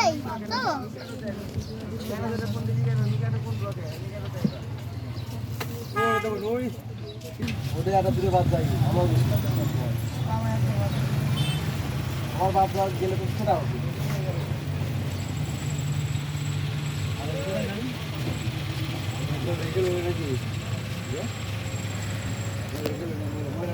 এই তো। ওদের একটা দূরে বাদ যাই আমার আমার বাদ গেলে তো সেটা হবে। বসুমতী এর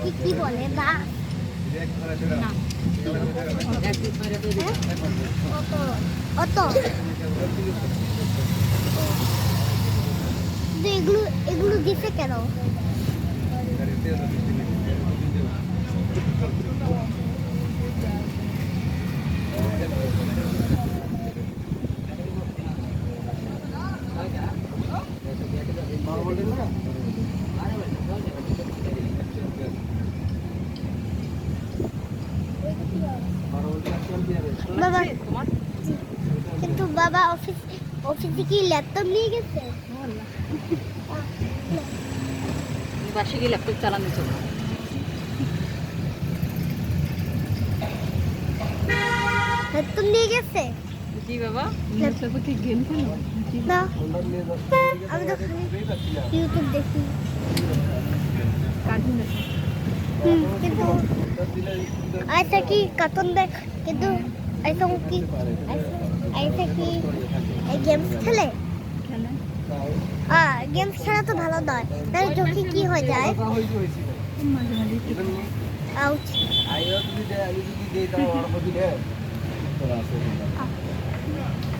কি কি বলে বা এগুলো এগুলো কেন? বাবা কিন্তু বাবা অফিস অফিসে কি ল্যাপটপ নিয়ে গেছে? বাসে গিয়ে ল্যাপটপ চালানোর জন্য ল্যাপটপ নিয়ে গেছে? জি বাবা? কি গেম খেলো? না। আমি তো ইউটিউব দেখি। কার্টুন হুম, কিন্তু আইসা কি কার্টুন দেখ কিন্তু আইসা কি আইসা কি গেমস খেলে? গেমস খেলা তো ভালো নয়। তাই চোখে কি হয়ে যায়? কি মেহেদি মা দিয়ে এদিকে চলে একটু আসছি সামনে রেখে দিন এদিকে আসছি কেন মেহেদি মা দিয়ে এদিকে আসছি কেন আমার বসুমতী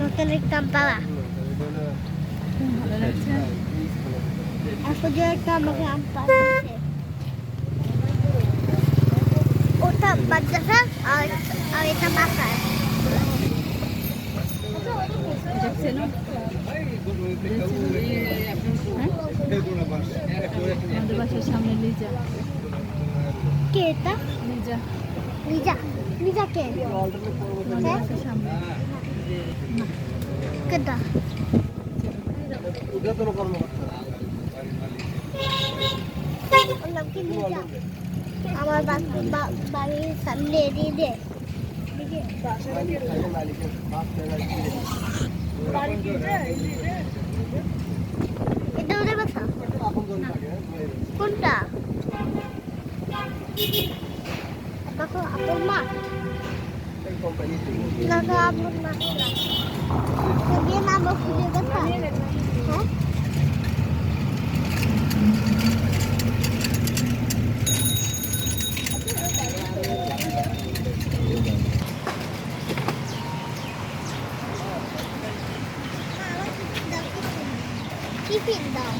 নতুন ভালো লাগছে এখন যে একটা আমাকে আব্বা দিছে ওটা বাচ্চাটা আর আর এটা বাচ্চা আমাদের বাসার সামনে লিজা কে এটা লিজা লিজা লিজা কে বাসার সামনে কেটা ওর নাম কি লিজা আমার বা- বা- বাড়ির সামনে দিয়ে দে এটা ওদের বাসা কোনটা দেখো আপনার মা না তো আপনার মা দিয়ে নাম খুঁজে দেখা হ্যাঁ টিফিন দাও